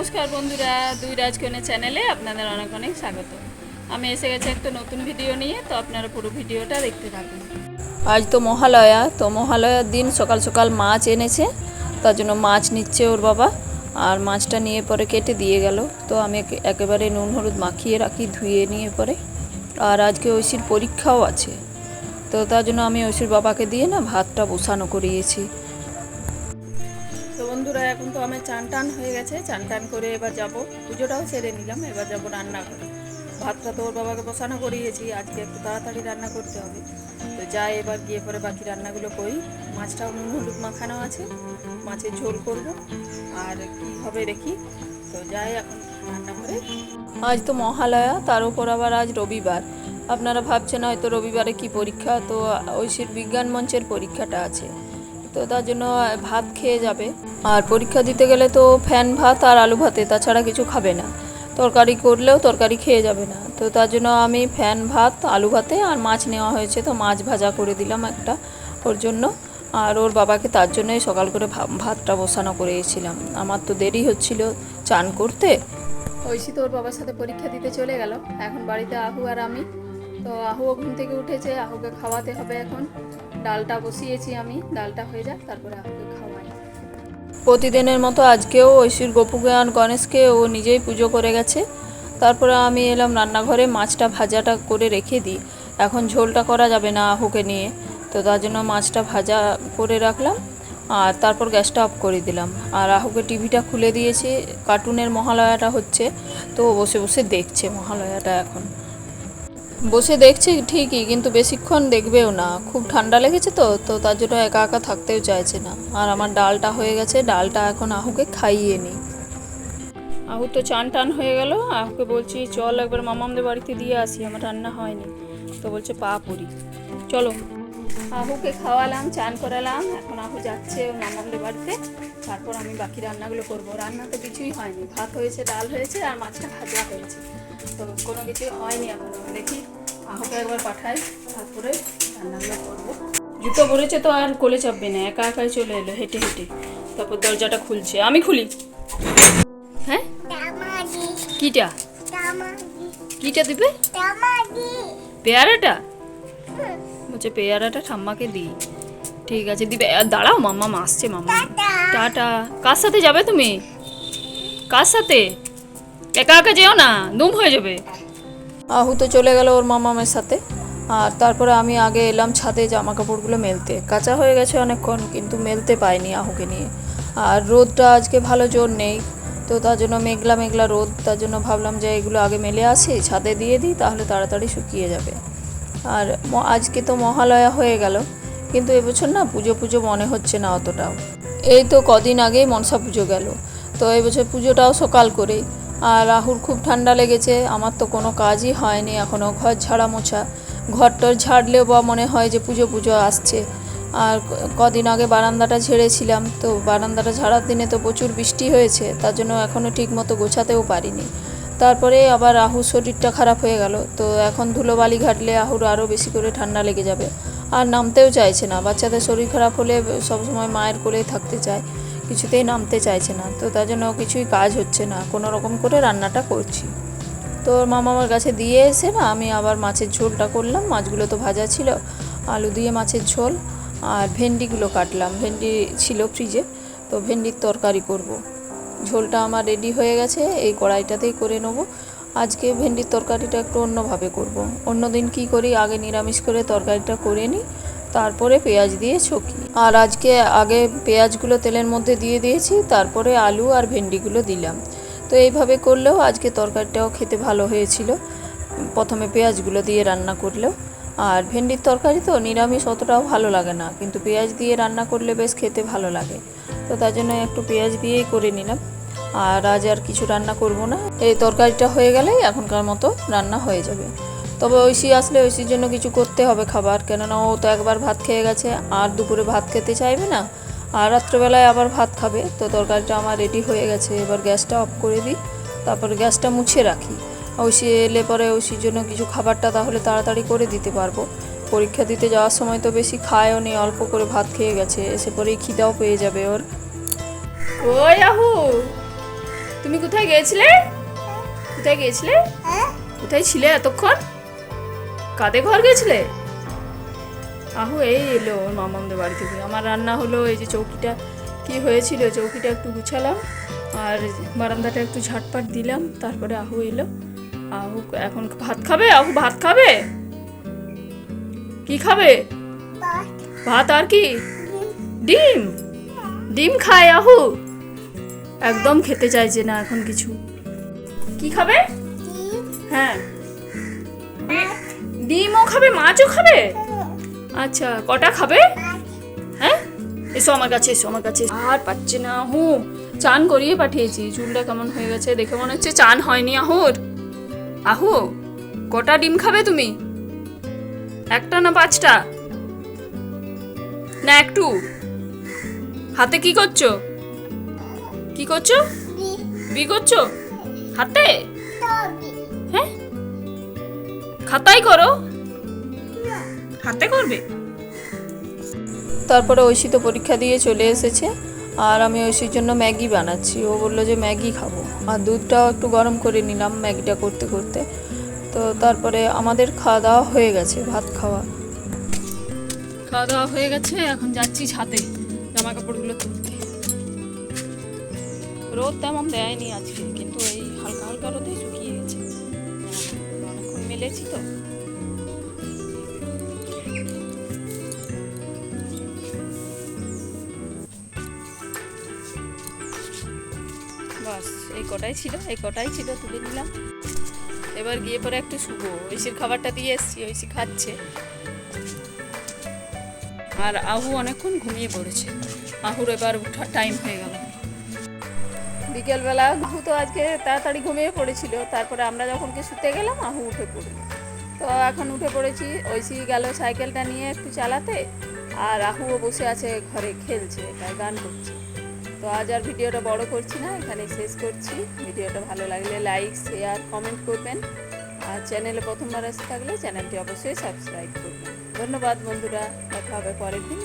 নমস্কার বন্ধুরা, দুই রাজকন্যা চ্যানেলে আপনাদের অনেক অনেক স্বাগত। আমি এসে গেছি একটা নতুন ভিডিও নিয়ে, তো আপনারা পুরো ভিডিওটা দেখতে থাকুন। আজ তো মহালয়া, তো মহালয়ার দিন সকাল সকাল মাছ এনেছে, তার জন্য মাছ নিচ্ছে ওর বাবা, আর মাছটা নিয়ে পরে কেটে দিয়ে গেল। তো আমি একেবারে নুন হলুদ মাখিয়ে রাখি, ধুয়ে নিয়ে পরে। আর আজকে ঐশীর পরীক্ষাও আছে। তো তার জন্য আমি ঐশীর বাবাকে দিয়ে না ভাতটা বসানো করিয়েছি। বন্ধুরা, এখন তো আমার চান টান হয়ে গেছে। চান টান করে এবার যাব। পুজোটাও সেরে নিলাম, এবার যাব রান্না করে ভাতটা তো ওর বাবাকে বসানো করিয়েছি, আজকে একটু তাড়াতাড়ি রান্না করতে হবে। তো যাই এবার গিয়ে পরে বাকি রান্নাগুলো করি। মাছটাও নুন, হলুদ মাখানো আছে, মাছের ঝোল করব, আর কি হবে দেখি। তো যাই, এখন রান্না করে। আজ তো মহালয়া, তার উপর আবার আজ রবিবার। আপনারা ভাবছেন হয়তো রবিবারে কি পরীক্ষা, তো ঐশীর বিজ্ঞান মঞ্চের পরীক্ষাটা আছে। তো তার জন্য ভাত খেয়ে যাবে। আর পরীক্ষা দিতে গেলে তো ফ্যান ভাত আর আলু ভাতে, তাছাড়া কিছু খাবে না। তরকারি করলেও তরকারি খেয়ে যাবে না। তো তার জন্য আমি ফ্যান ভাত, আলু ভাতে আর মাছ নেওয়া হয়েছে। তো মাছ ভাজা করে দিলাম একটা ওর জন্য। আর ওর বাবাকে তার জন্যই সকাল করে ভাতটা বসানো করেছিলাম। আমার তো দেরি হচ্ছিল চান করতে। ঐশী তো ওর বাবার সাথে পরীক্ষা দিতে চলে গেল। এখন বাড়িতে আহু আর আমি। তো আহুও ঘুম থেকে উঠেছে। আহুকে খাওয়াতে হবে এখন। ডালটা বসিয়েছি আমি, ডালটা হয়ে যাক, তারপরে আহুকে খাওয়াই। প্রতিদিনের মতো আজকেও ঐশীর আর গণেশকে ও নিজেই পুজো করে গেছে। তারপরে আমি এলাম রান্নাঘরে, মাছটা ভাজাটা করে রেখে দিই। এখন ঝোলটা করা যাবে না আহুকে নিয়ে। তো তার জন্য মাছটা ভাজা করে রাখলাম আর তারপর গ্যাসটা অফ করে দিলাম। আর আহুকে টিভিটা খুলে দিয়েছি, কার্টুনের মহালয়াটা হচ্ছে। তো বসে বসে দেখছে মহালয়াটা এখন। বসে দেখছে ঠিকই, কিন্তু বেশিক্ষণ দেখবেও না। খুব ঠান্ডা লেগেছে তো তো তার জন্য একা একা থাকতেও চাইছে না। আর আমার ডালটা হয়ে গেছে, ডালটা এখন আহুকে খাইয়ে নিই আহু তো চান টান হয়ে গেল, আহুকে বলছি, চল একবার মামামদের বাড়িতে দিয়ে আসি, আমার রান্না হয়নি। তো বলছে, পা পড়ি। চলো। আহুকে খাওয়ালাম চান করালাম এখন আহু যাচ্ছে মামামদের বাড়িতে। তারপর আমি বাকি রান্নাগুলো করব। রান্না তো কিছুই হয়নি। ভাত হয়েছে ডাল হয়েছে আর মাছটা ভাজা হয়েছে। তো কোনো কিছুই হয়নি এখন। দেখি আহুকে একবার পাঠাই তারপরে রান্নাগুলো করব। জুতো পরেছে তো আর কোলে চাপবে না একা একাই চলে এলো হেঁটে হেঁটে। তারপর দরজাটা খুলছে। আমি খুলি। হ্যাঁ? কিটা? কিটা দিবে? পেয়ারাটা? বলছে পেয়ারাটা ঠাম্মাকে দিই। ঠিক আছে দিবে। আর দাঁড়াও মাম্মা আসছে মাম্মা। টাটা। কার সাথে যাবে তুমি? কার সাথে? একা একা যেও না দুম হয়ে যাবে। আহু তো চলে গেল ওর মামামের সাথে। আর তারপরে আমি আগে এলাম ছাদে জামা কাপড়গুলো মেলতে। কাঁচা হয়ে গেছে অনেকক্ষণ কিন্তু মেলতে পাইনি আহুকে নিয়ে। আর রোদটা আজকে ভালো জোর নেই। তো তার জন্য মেঘলা মেঘলা রোদ। তার জন্য ভাবলাম যে এগুলো আগে মেলে আসি ছাদে দিয়ে দিই তাহলে তাড়াতাড়ি শুকিয়ে যাবে। আর আজকে তো মহালয়া হয়ে গেল, কিন্তু এবছর না পুজো পুজো মনে হচ্ছে না অতটাও এই তো কদিন আগেই মনসা পুজো গেল, তো এবছর পুজোটাও সকাল করেই। আর রাহুর খুব ঠান্ডা লেগেছে, আমার তো কোনো কাজই হয়নি এখনও ঘর ঝাড়া মোছা। ঘরটর ঝাড়লেও বা মনে হয় যে পুজো পুজো আসছে। আর কদিন আগে বারান্দাটা ঝেড়েছিলাম, তো বারান্দাটা ঝাড়ার দিনে তো প্রচুর বৃষ্টি হয়েছে, তার জন্য এখনও ঠিক মতো গোছাতেও পারিনি। তারপরে আবার রাহুর শরীরটা খারাপ হয়ে গেল। তো এখন ধুলোবালি ঘাটলে আহুর আরও বেশি করে ঠান্ডা লেগে যাবে। আর নামতেও চাইছে না। বাচ্চাদের শরীর খারাপ হলে সবসময় মায়ের কোলেই থাকতে চায়। কিছুতেই নামতে চাইছে না। তো তার জন্য কিছুই কাজ হচ্ছে না। কোনো রকম করে রান্নাটা করছি। তো মামা আমার কাছে দিয়ে এসে না আমি আবার মাছের ঝোলটা করলাম। মাছগুলো তো ভাজা ছিল। আলু দিয়ে মাছের ঝোল আর ভেন্ডিগুলো কাটলাম। ভেন্ডি ছিল ফ্রিজে। তো ভেন্ডির তরকারি করব। ঝোলটা আমার রেডি হয়ে গেছে, এই কড়াইটাতেই করে নেব। আজকে ভেন্ডির তরকারিটা একটু অন্যভাবে করব। অন্য দিন কী করি, আগে নিরামিষ করে তরকারিটা করে নিই, তারপরে পেঁয়াজ দিয়ে ছকি। আর আজকে, আগে পেঁয়াজগুলো তেলের মধ্যে দিয়ে দিয়েছি, তারপরে আলু আর ভেন্ডিগুলো দিলাম। তো এইভাবে করলেও আজকে তরকারিটাও খেতে ভালো হয়েছিল। প্রথমে পেঁয়াজগুলো দিয়ে রান্না করলেও। আর ভেন্ডির তরকারি তো নিরামিষ অতটাও ভালো লাগে না, কিন্তু পেঁয়াজ দিয়ে রান্না করলে বেশ খেতে ভালো লাগে। তো তার জন্য একটু পেঁয়াজ দিয়েই করে নিলাম। আর আজ আর কিছু রান্না করব না। এই তরকারিটা হয়ে গেলেই এখনকার মতো রান্না হয়ে যাবে। তবে ঐশী আসলে ঐশীর জন্য কিছু করতে হবে খাবার, কেননা ও তো একবার ভাত খেয়ে গেছে, আর দুপুরে ভাত খেতে চাইবে না। আর রাত্রেবেলায় আবার ভাত খাবে, তো তরকারিটা আমার রেডি হয়ে গেছে। এবার গ্যাসটা অফ করে দিই, তারপর গ্যাসটা মুছে রাখি। ঐশী এলে পরে ঐশীর জন্য কিছু খাবারটা তাহলে তাড়াতাড়ি করে দিতে পারব। পরীক্ষা দিতে যাওয়ার সময় তো বেশি খায়ও নি, অল্প করে ভাত খেয়ে গেছে। এসে পরেই খিদাও পেয়ে যাবে ওর। ওই আহু! তুমি কোথায় গিয়েছিলে? কোথায় গিয়েছিলে? হ্যাঁ? কোথায় ছিলে এতক্ষণ? কাদের ঘর গেছিলে আহো এই এলো ওর মামামদের বাড়ি থেকে। আমার রান্না হলো এই যে চৌকিটা। কি হয়েছিল? চৌকিটা একটু গুছালাম আর বারান্দাটা একটু ঝাটপাট দিলাম। তারপরে আহু এলো। আহু এখন ভাত খাবে? আহু ভাত খাবে? কি খাবে? ভাত। আর কি? ডিম? ডিম খায় আহু। একদম খেতে চাইছে না এখন কিছু। কি খাবে? হ্যাঁ। ডিমও খাবে, মাছও খাবে? আচ্ছা কটা খাবে? হ্যাঁ? এসো আমার কাছে, এসো আমার কাছে। আর পাচ্ছে না হু চান করিয়ে পাঠিয়েছি। চুলটা কেমন হয়ে গেছে দেখে মনে হচ্ছে চান হয়নি, আহুর। আহু, কটা ডিম খাবে তুমি? একটা না পাঁচটা? না, একটু। হাতে কি করছ? কি করছ? বি করছ? হাতে? হ্যাঁ? খাতাই করো। হাতে করবে? তারপরে ঐশী তো পরীক্ষা দিয়ে চলে এসেছে। আর আমি ঐশীর জন্য ম্যাগি বানাচ্ছি। ও বলল যে ম্যাগি খাব। আর দুধটাও একটু গরম করে নিলাম ম্যাগিটা করতে করতে। তো তারপরে আমাদের খাওয়া দাওয়া হয়ে গেছে ভাত খাওয়া। খাওয়া দাওয়া হয়ে গেছে। এখন যাচ্ছি ছাদে জামা কাপড়গুলো তুলতে। রোদ তেমন দেয়নি আজকে, কিন্তু এই হালকা হালকা রোদে শুকিয়ে গেছে। অনেকক্ষণ মেলেছি তো। এই কটাই ছিল, এই কটাই ছিল, তুলে নিলাম। এবার গিয়ে পরে একটু শুবো। ঐশীর খাবারটা দিয়ে এসছি, ঐশী খাচ্ছে। আর আহু অনেকক্ষণ ঘুমিয়ে পড়েছে। আহুর এবার উঠার টাইম হয়ে গেল। বিকেলবেলা আহু তো আজকে তাড়াতাড়ি ঘুমিয়ে পড়েছিল। তারপরে আমরা যখন কি শুতে গেলাম আহু উঠে পড়ল। তো এখন উঠে পড়েছি ঐশী গেল সাইকেলটা নিয়ে একটু চালাতে, আর আহুও বসে আছে ঘরে খেলছে, তাই গান করছে। তো আজ আর ভিডিওটা বড় করছি না এখানে শেষ করছি। ভিডিওটা ভালো লাগলে লাইক শেয়ার কমেন্ট করবেন। আর চ্যানেলে প্রথমবার এসে থাকলে চ্যানেলটি অবশ্যই সাবস্ক্রাইব করবেন। ধন্যবাদ বন্ধুরা, দেখা হবে পরের দিন।